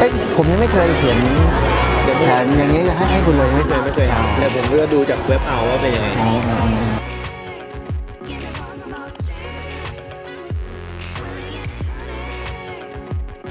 เอ้ยผมยังไม่เคยเขียนแผนอย่างนี้ให้ให้คุณเลยไม่เคยไม่เคยครับแต่ผมก็ดูจากเว็บเอาว่าเป็นยังไงอ๋ออ๋ออ๋อ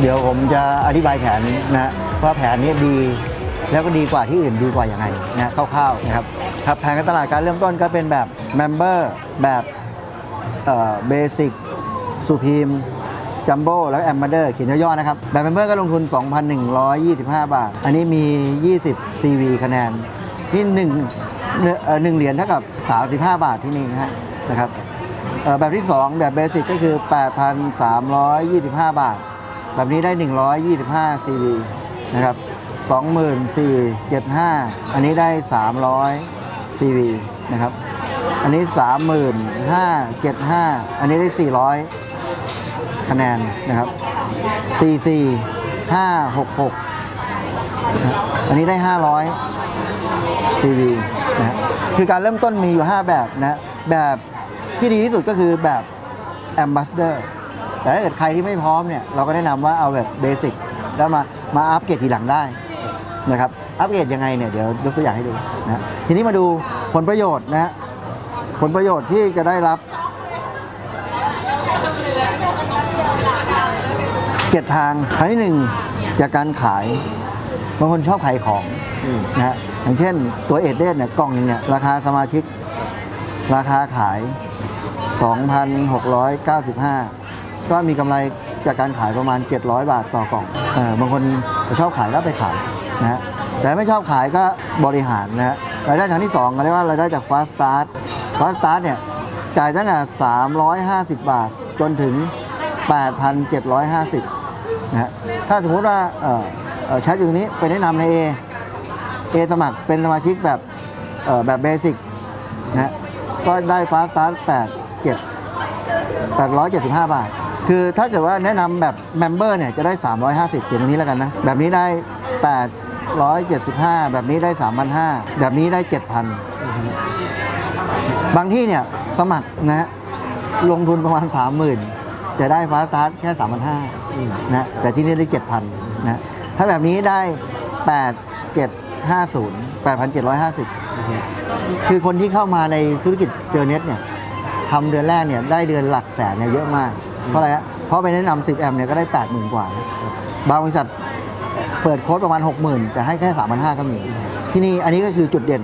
เดี๋ยวผมจะอธิบายแผนนะว่าแผนนี้ดี แล้วก็ดีกว่าที่อื่นดีกว่าอย่างไรนะคร่าวๆนะครับครับแผนการตลาดการเริ่มต้นก็เป็นแบบเมมเบอร์แบบเบสิกสุพีม จัมโบ้แล้วแอมเดอร์เขียนย่อๆนะครับแบบเมมเบอร์ก็ลงทุน 2,125 บาท อันนี้มี 20 CV คะแนนนี่หนึ่งหนึ่งเหรียญเท่ากับ 35 บาทที่นี่ฮะนะครับแบบที่ 2 แบบเบสิกก็คือ 8,325 บาท แบบนี้ได้ 125 CV นะครับ24,75 อันนี้ได้ 300 CV นะครับ อันนี้ 35,75 อันนี้ได้ 400 คะแนนนะครับ44 566นะอันนี้ได้ 500 CV นะคือการเริ่มต้นมีอยู่ 5 แบบนะแบบที่ดีที่สุดก็คือแบบ Ambassador แต่ถ้าเกิดใครที่ไม่พร้อมเนี่ยเราก็แนะนำว่าเอาแบบเบสิกแล้วมามาอัปเกรดทีหลังได้นะครับอัปเกรดยังไงเนี่ยเดี๋ยวยกตัวอย่างให้ดูนะฮะทีนี้มาดูผลประโยชน์นะฮะผลประโยชน์ที่จะได้รับ เจ็ดทางทางที่หนึ่งจากการขายบางคนชอบขายของอนะฮะอย่างเช่นตัวเอดเดเนี่ยกล่องหนึงเนี่ยราคาสมาชิก ราคาขาย 2,695 ก็มีกำไรจากการขายประมาณ 700 บาทต่อกล่องอบางคนชอบขายก็ไปขายนะฮะแต่ไม่ชอบขายก็บริหารนะฮะรายได้ทางที่2ก็เรียกว่ารายได้จาก Fast Start Fast Start เนี่ยจ่ายตั้งแต่350 บาทจนถึง 8,750 นะฮะถ้าสมมติว่าเอ่อเอ่อใช้อยู่ตรงนี้ไปแนะนำใน A A สมัครเป็นสมาชิกแบบแบบเบสิกนะฮะก็ได้ Fast Start 8 7 875 บาท คือถ้าเกิดว่าแนะนำแบบเมมเบอร์เนี่ยจะได้ 350เขียนตรงนี้แล้วกันนะ แบบนี้ได้ 875 แบบนี้ได้ 3,500 แบบนี้ได้ 7,000 บางที่เนี่ยสมัครนะฮะลงทุนประมาณ 30,000แต่ได้ฟาสตาร์ทแค่ 3,500 นะแต่ที่นี่ได้ 7,000นะถ้าแบบนี้ได้ 8750 8,750 คือคนที่เข้ามาในธุรกิจเจอเน็ตเนี่ยทำเดือนแรกเนี่ยได้เดือนหลักแสนเนี่ยเยอะมาก เพราะอะไรฮะเพราะไปแนะนำ10 แอมเนี่ยก็ได้ 80,000 กว่านะบางบริษัทเปิดโค้ดประมาณ 60,000 แต่ให้แค่ 3,500 ก็มี ที่นี่อันนี้ก็คือจุดเด่น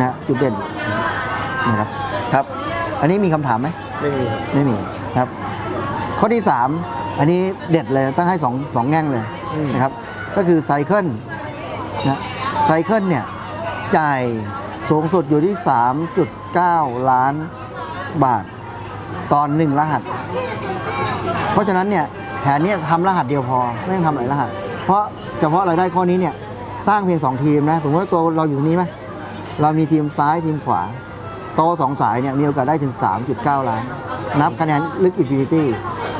นะจุดเด่นนะครับครับ อันนี้มีคำถามไหมไม่มีครับไม่มีครับ ข้อที่ 3 อันนี้เด็ดเลยตั้งให้2องสองแง่งเลยนะครับ ก็คือไซเคิลนะไซเคิลเนี่ยจ่ายสูงสุดอยู่ที่ 3.9 ล้านบาทตอนหนึ่งรหัส เพราะฉะนั้นเนี่ยแผนเนี้ทำรหัสเดียวพอ ไม่ต้องทำหลายรหัส เพราะเฉพาะรายได้ข้อนี้เนี่ยสร้างเพียง 2 ทีมนะสมมติว่าตัวเราอยู่ตรงนี้ไหมเรามีทีมซ้ายทีมขวา โตสองสายเนี่ยมีโอกาสได้ถึง 3.9 ล้าน นับคะแนนลึกอินฟินิตี้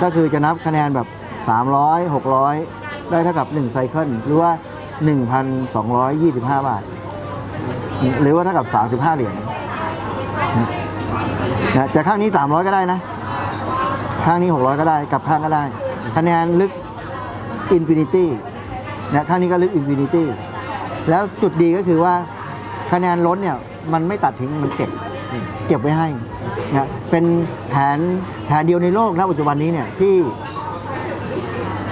ก็คือจะนับคะแนนแบบ 300 600 ได้เท่ากับ 1 ไซเคิลหรือว่า 1,225 บาท หรือว่าเท่ากับ 35 เหรียญนะจะข้างนี้ 300 ก็ได้นะ ข้างนี้ 600 ก็ได้กับข้างก็ได้ คะแนนลึกอินฟินิตี้นะข้างนี้ก็ลึกอินฟินิตี้แล้วจุดดีก็คือว่าคะแนนล้นเนี่ย มันไม่ตัดทิ้งมันเก็บ เก็บไว้ให้ นะเป็นแผนแผนเดียวในโลกนะปัจจุบันนี้เนี่ยที่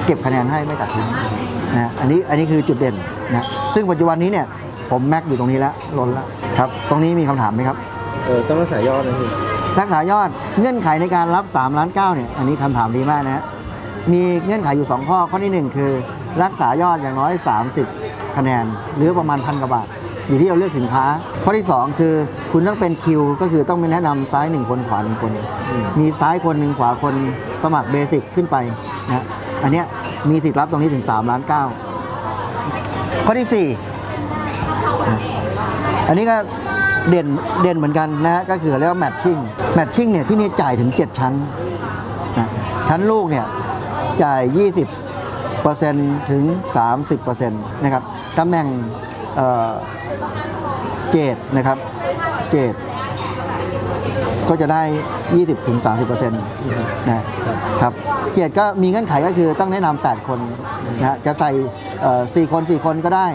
เก็บคะแนนให้ไม่ตัดทิ้งนะอันนี้อันนี้คือจุดเด่นนะซึ่งปัจจุบันนี้เนี่ยผมแม็กอยู่ตรงนี้แล้วล้นแล้วครับ ตรงนี้มีคำถามไหมครับเออต้องรักษายอดนะพี่รักษายอดเงื่อนไขในการรับ3ล้าน9เนี่ยอันนี้คำถามดีมากนะฮะมีเงื่อนไขอยู่ 2 ข้อข้อที่ 1 คือ รักษายอดอย่างน้อย 30 คะแนน หรือประมาณพันกว่าบาท อยู่ที่เราเลือกสินค้า ข้อที่ 2 คือคุณต้องเป็นคิว ก็คือต้องไปแนะนำซ้าย 1 คนขวา 1 คน มีซ้ายคนหนึ่งขวาคนสมัครเบสิกขึ้นไปนะอันเนี้ยมีสิทธิ์รับตรงนี้ถึง3ล้าน9ข้อที่ 4 อันนี้ก็เด่นเด่นเหมือนกันนะฮะก็คือเรียกว่าแมทชิ่งแมทชิ่งเนี่ยที่นี่จ่ายถึง 7 ชั้นนะชั้นลูกเนี่ยจ่าย 20เปอร์เซ็นต์ถึง 30เปอร์เซ็นต์นะครับตำแหน่ง เอ่อเจดนะครับเจดก็จะได้ 20-30%นะครับ เกียรติก็มีเงื่อนไขก็คือต้องแนะนำ8คนนะจะใส่เอ่อ4คน 4 คนก็ได้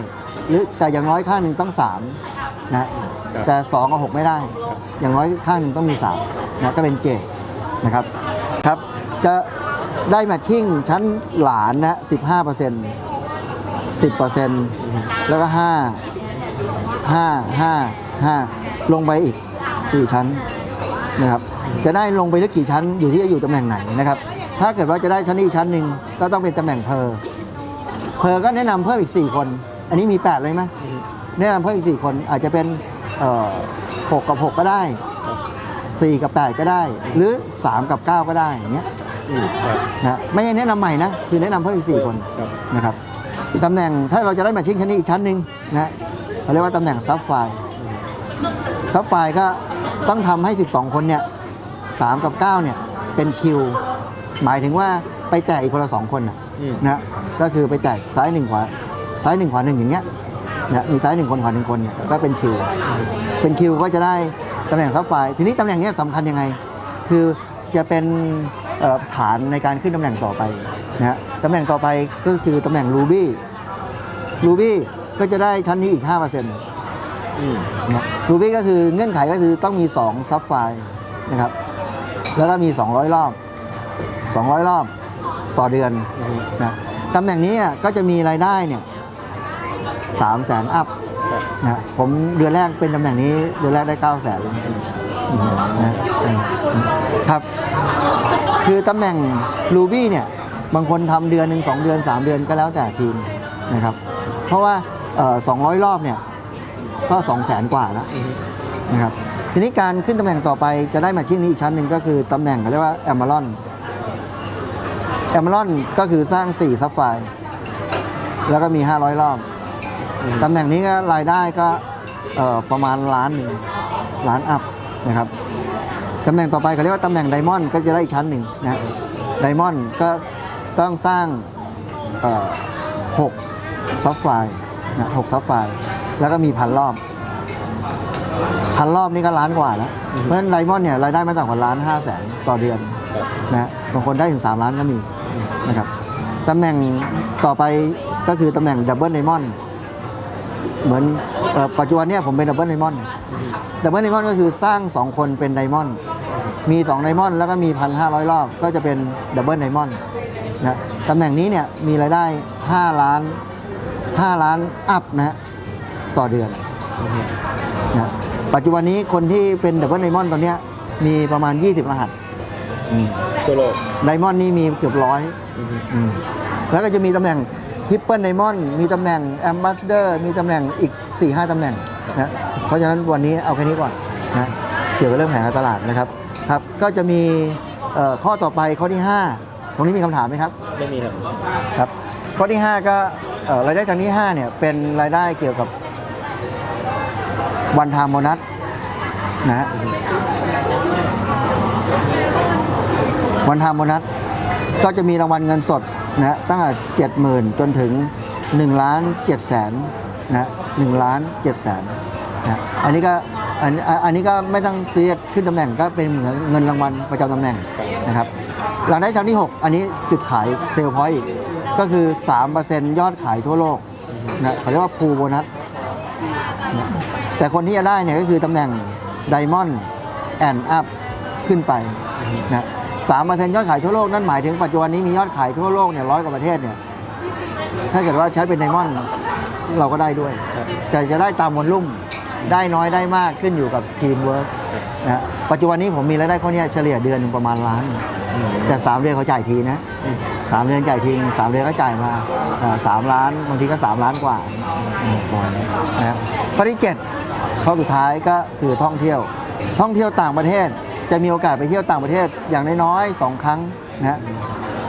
หรือแต่อย่างน้อยข้างหนึ่งต้อง 3 นะ แต่ 2 กับ 6 ไม่ได้ อย่างน้อยข้างหนึ่งต้องมี3นะก็เป็นเจดนะครับครับ จะได้แมทชิ่งชั้นหลานนะ 15% 10%แล้วก็5 5 5 5ลงไปอีก4ชั้นนะครับ จะได้ลงไปลึกกี่ชั้นอยู่ที่จะอยู่ตำแหน่งไหนนะครับ ถ้าเกิดว่าจะได้ชั้นนี้อีกชั้นหนึ่งก็ต้องเป็นตำแหน่งเพอร์เพอร์ก็แนะนำเพิ่มอีก 4 คน อันนี้มี 8 เลยไหมแนะนำเพิ่มอีก 4 คนอาจจะเป็นเอ่อ6กับ 6 ก็ได้ 4 กับ 8 ก็ได้ หรือ 3 กับ 9 ก็ได้อย่างเงี้ยอืมครับนะไม่ใช่แนะนำใหม่นะ คือแนะนำเพิ่มอีก 4 คนครับนะครับ ตำแหน่งถ้าเราจะได้แมทชิ่งชั้นนี้อีกชั้นหนึ่งนะเขาเรียกว่าตำแหน่งซับไฟซับไฟก็ต้องทำให้ 12 คนเนี่ย3กับ9เนี่ยเป็นคิว หมายถึงว่าไปแตะอีกคนละ2คนนะอืม นะก็คือไปแตะซ้ายหนึ่งขวาซ้ายหนึ่งขวาหนึ่งอย่างเงี้ยนะมีซ้ายหนึ่งคนขวาหนึ่งคนเนี่ยก็เป็นคิว เป็นคิวก็จะได้ตำแหน่งซับไฟทีนี้ตำแหน่งเนี้ยสำคัญยังไง คือจะเป็นเอ่อฐานในการขึ้นตำแหน่งต่อไป นะฮะตำแหน่งต่อไปก็คือตำแหน่ง Ruby Ruby ก็จะได้ชั้นนี้อีก 5%นะอืม Ruby ก็คือเงื่อนไขก็คือต้องมี 2 ซับไฟนะครับ แล้วก็มี 200 รอบ 200 รอบต่อเดือนอืมนะตำแหน่งนี้อะก็จะมีรายได้เนี่ยสามแสนอัพครับนะผมเดือนแรกเป็นตำแหน่งนี้เดือนแรกได้9 0 0แสนนะครับ คือตำแหน่ง Ruby เนี่ย บางคนทำเดือนหนึ่งสองเดือน 3 เดือนก็แล้วแต่ทีมนะครับ เพราะว่าเอ่อ200รอบเนี่ยก็2 0 0แสนกว่าแล้วนะครับ ทีนี้การขึ้นตำแหน่งต่อไปจะได้มาชิ่งนี้อีกชั้นหนึ่งก็คือตำแหน่งเขาเรียกว่าแอม r รอนแอม r รอนก็คือสร้าง4ซับไฟแล้วก็มี 500 รอบ ตำแหน่งนี้ก็รายได้ก็ประมาณล้านหนึ่งล้านอัพนะครับ ตำแหน่งต่อไปเขาเรียกว่าตำแหน่งไดมอนด์ก็จะได้อีกชั้นหนึ่งนะไดมอนด์ก็ ต้องสร้างเอ่อหกซับไฟล์นะหกซับไฟล์แล้วก็มีพันรอบพันรอบนี่ก็ล้านกว่าแล้ว เพราะฉะนั้นไดมอนด์เนี่ยรายได้ไม่ต่ำกว่าล้านห้าแสนต่อเดือนครับนะบางคนได้ถึง 3 ล้านก็มีนะครับตำแหน่งต่อไปก็คือตำแหน่งดับเบิลไดมอนด์เหมือนเอ่อปัจจุบันเนี่ยผมเป็นดับเบิลไดมอนด์ดับเบิลไดมอนด์ก็คือสร้าง 2 คนเป็นไดมอนด์มี2ไดมอนด์แล้วก็มี 1,500 รอบก็จะเป็นดับเบิลไดมอนด์ นะตำแหน่งนี้เนี่ยมีรายได้ 5 ล้าน 5 ล้านอัพนะฮะต่อเดือนนะปัจจุบันนี้คนที่เป็นดับเบิลไดมอนด์ตอนเนี้ยมีประมาณ 20 รหัสทั่วโลกไดมอนด์นี่มีเกือบร้อยอืมแล้วก็จะมีตำแหน่งทริปเปิลไดมอนด์มีตำแหน่งแอมบ s สเดอร์มีตำแหน่งอีก 4-5ตำแหน่งนะเพราะฉะนั้นวันนี้เอาแค่นี้ก่อนนะเกี่ยวกับเรื่องแผนการตลาดนะครับครับ ก็จะมีเอ่อข้อต่อไปข้อที่ 5 ตรงนี้มีคำถามไหมครับ ไม่มีครับครับข้อที่ 5 ก็เอ่อรายได้ทางที่5เนี่ยเป็นรายได้เกี่ยวกับวันทามโบนัสนะฮะวันทามโบนัสก็จะมีรางวัลเงินสดนะฮะตั้งแต่เจ็ดหมื่นจนถึง1ล้าน7แสนนะหนึ่งล้าน7แสนนะอันนี้ก็อันอันอันนี้ก็ไม่ต้องเรียกขึ้นตำแหน่งก็เป็นเหมือนเงินรางวัลประจำตำแหน่งนะครับ หลังได้ครั้งที่ 6 อันนี้จุดขายเซลล์พอยต์ก็คือ 3%ยอดขายทั่วโลกนะเขาเรียกว่าพูโบนัสแต่คนที่จะได้เนี่ยก็คือตำแหน่งไดมอนด์แอนด์อัพขึ้นไปนะสามเปอร์เซ็นต์ยอดขายทั่วโลก นั่นหมายถึงปัจจุบันนี้มียอดขายทั่วโลกเนี่ยร้อยกว่าประเทศเนี่ยถ้าเกิดว่าใช้เป็นไดมอนด์เราก็ได้ด้วย แต่จะได้ตามวอลลุ่มได้น้อยได้มากขึ้นอยู่กับทีมเวิร์กนะปัจจุบันนี้ผมมีรายได้ข้อเนี้ยเฉลี่ยเดือนหนึ่งประมาณล้าน แต่สามเดือนเขาจ่ายทีนะสามเดือนจ่ายทีสามเดือนก็จ่ายมาเอ่อสามล้านบางทีก็สามล้านกว่าอืมประมาณนี้นะครับข้อที่เจ็ดข้อสุดท้ายก็คือท่องเที่ยว ท่องเที่ยวต่างประเทศจะมีโอกาสไปเที่ยวต่างประเทศอย่างน้อยๆสองครั้งนะฮะ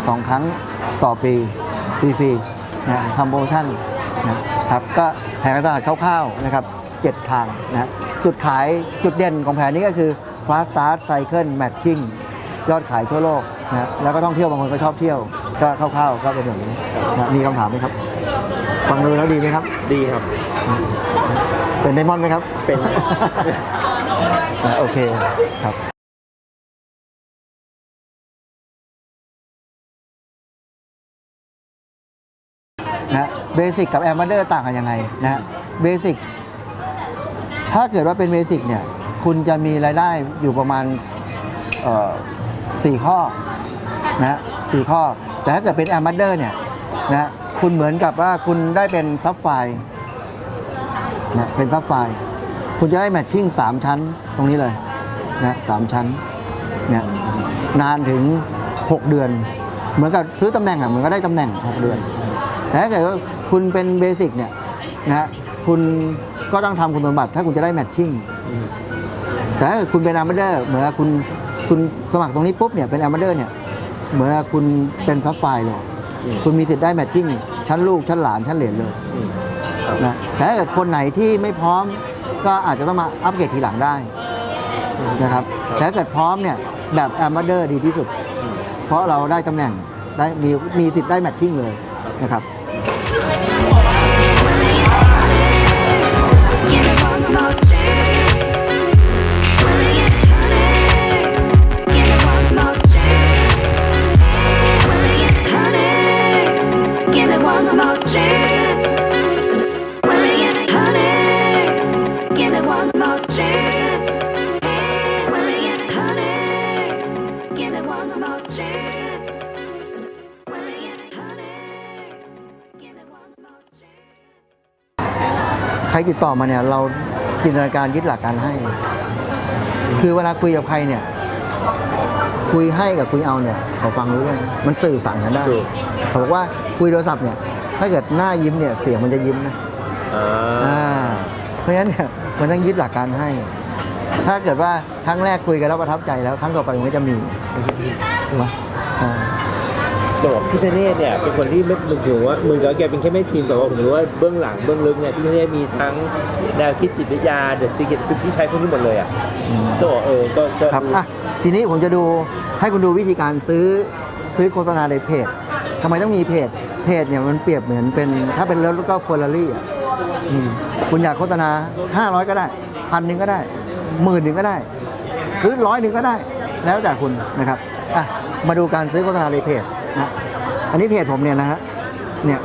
สองครั้งต่อปีฟรีๆนะทำโปรโมชั่นนะครับก็แผนการตลาดคร่าวๆนะครับเจ็ดทางนะฮะจุดขายจุดเด่นของแผนนี้ก็คือ Fast Start Cycle Matching ยอดขายทั่วโลกนะแล้วก็ท่องเที่ยวบางคนก็ชอบเที่ยว ก็คร่าวๆก็เป็นอย่างนี้นะมีคำถามไหมครับฟังดูแล้วดีไหมครับ ดีครับ เป็นไดมอนด์ไหมครับ เป็น โอเคครับนะเบสิกกับแอมบาเดอร์ต่างกันยังไงนะเบสิกถ้าเกิดว่าเป็นเบสิกเนี่ย คุณจะมีรายได้อยู่ประมาณ เอ่อสี่ข้อนะสี่ข้อ แต่ถ้าเกิดเป็นแอมบ s เดอร์เนี่ยนะคุณเหมือนกับว่าคุณได้เป็นซับไฟนะเป็นซับไฟคุณจะได้แมทชิ่ง3 ชั้นตรงนี้เลยนะสามชั้นเนี่ยนานถึง 6 เดือน เหมือนกับซื้อตำแหน่งอะเหมือนก็ได้ตำแหน่ง 6 เดือน แต่ถ้าเกิดคุณเป็นเบสิกเนี่ยนะคุณก็ต้องทำคุณสมบัติถ้าคุณจะได้แมทชิ่งแต่ถ้าเกิดคุณเป็นอาร์มาเดอร์เหมือนกับคุณ คุณสมัครตรงนี้ปุ๊บเนี่ยเป็นอาร์มาเดอร์เนี่ยเหมือนกับคุณเป็นซับไฟล์เลยอืมคุณมีสิทธิ์ได้แมทชิ่งชั้นลูกชั้นหลานชั้นเหลนเลยอืมนะแต่ถ้าเกิดคนไหนที่ไม่พร้อมก็อาจจะต้องมาอัปเกรดทีหลังได้นะครับแต่ถ้าเกิดพร้อมเนี่ยแบบอาร์มาเดอร์ดีที่สุด เพราะเราได้ตำแหน่งได้มีมีสิทธิ์ได้แมทชิ่งเลยนะครับ รติดต่อมาเนี่ย เราจินตนาการยึดหลักการให้ คือเวลาคุยกับใครเนี่ย คุยให้กับคุยเอาเนี่ยเขาฟังรู้เรื่องมันสื่อสารกันได้ ถูก เขาบอกว่าคุยโทรศัพท์เนี่ย ถ้าเกิดหน้ายิ้มเนี่ยเสียงมันจะยิ้มนะ อ่า อ่าเพราะฉะนั้นเนี่ยมันต้องยึดหลักการให้ ถ้าเกิดว่าครั้งแรกคุยกันแล้วประทับใจแล้ว ครั้งต่อไปมันก็จะมีถูกไหมอ่า จะบอกพี่ธเนศเนี่ยเป็นคนที่ไม่ถึงว่ามือกับแกเป็นแค่แม่ทีมแต่ว่าผมรู้ว่าเบื้องหลังเบื้องลึกเนี่ยพี่ธเนศมีทั้งแนวคิดจิตวิทยาเดอะซีเกตคือพี่ใช้พวกนี้หมดเลยอะก็บอกเออก็ก็ครับอะทีนี้ผมจะดูให้คุณดูวิธีการซื้อซื้อโฆษณาในเพจทำไมต้องมีเพจ เพจเนี่ยมันเปรียบเหมือนเป็น ถ้าเป็นรถก็เฟอร์รารี่อะอืมคุณอยากโฆษณา 500 ก็ได้พันหนึ่งก็ได้หมื่นหนึ่งก็ได้ หรือร้อยหนึ่งก็ได้ แล้วแต่คุณนะครับอะมาดูการซื้อโฆษณาในเพจ นะอันนี้เพจผมเนี่ยนะฮะ เนี่ย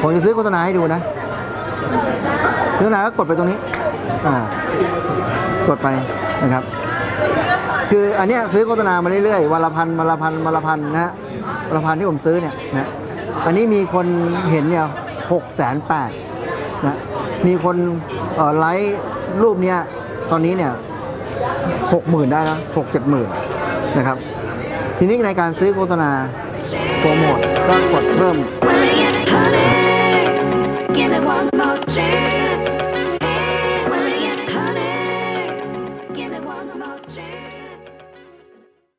ผมจะซื้อโฆษณาให้ดูนะซื้อโฆษณาก็กดไปตรงนี้ อ่า กดไปนะครับ คืออันเนี้ยซื้อโฆษณามาเรื่อยๆ วันละพันวันละพันวันละพันนะฮะวันละพันที่ผมซื้อเนี่ยนะ อันนี้มีคนเห็นเนี่ยหกแสนแปดนะ มีคนเอ่อไลค์รูปเนี้ยตอนนี้เนี่ยหกหมื่นได้นะหกเจ็ดหมื่นนะครับ ทีนี้ในการซื้อโฆษณา One more. Back one. Come. Give it one more chance.